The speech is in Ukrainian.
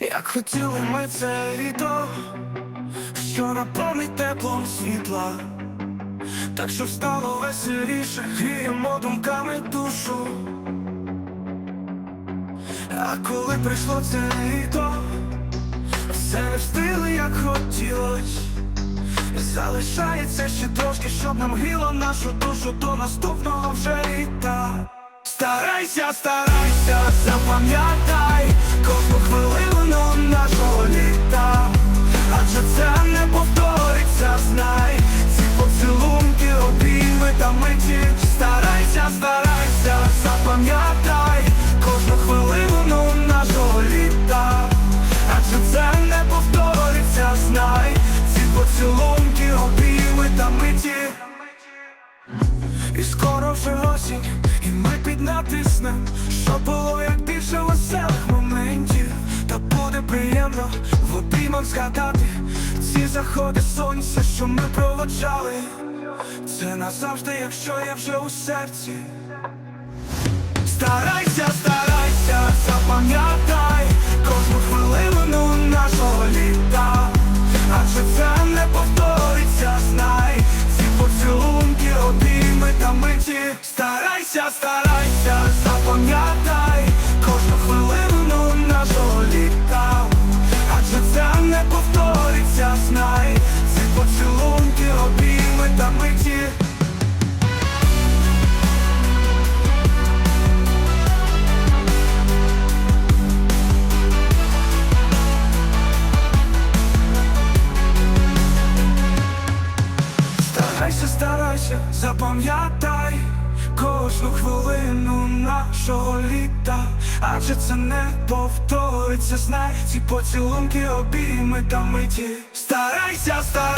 Як хотіли ми це літо, що наповнить теплом світла, так що стало веселіше, гріємо думками душу. А коли прийшло це літо, все не встигли, як хотілось. Залишається ще трошки, щоб нам гріло нашу душу до наступного вже літа. Старайся, старайся, запам'ятай Старайся, запам'ятай. Кожну хвилину нашого літа, адже це не повториться, знай. Ці поцілунки, обійми та миті. І скоро вже осінь, і ми піднатиснем, щоб було як більше веселих моментів, та буде приємно в обіймах згадати ці заходи сонця, що ми проводжали. Це назавжди, якщо я вже у серці. Старайся, старайся, запам'ятай кожну хвилину нашого літа, адже це не повториться, знай ці поцілунки, обійми та миті. Старайся, старайся, Старайся, старайся, запам'ятай кожну хвилину нашого літа, адже це не повториться, знай ці поцілунки, обійми та миті. Старайся, старайся,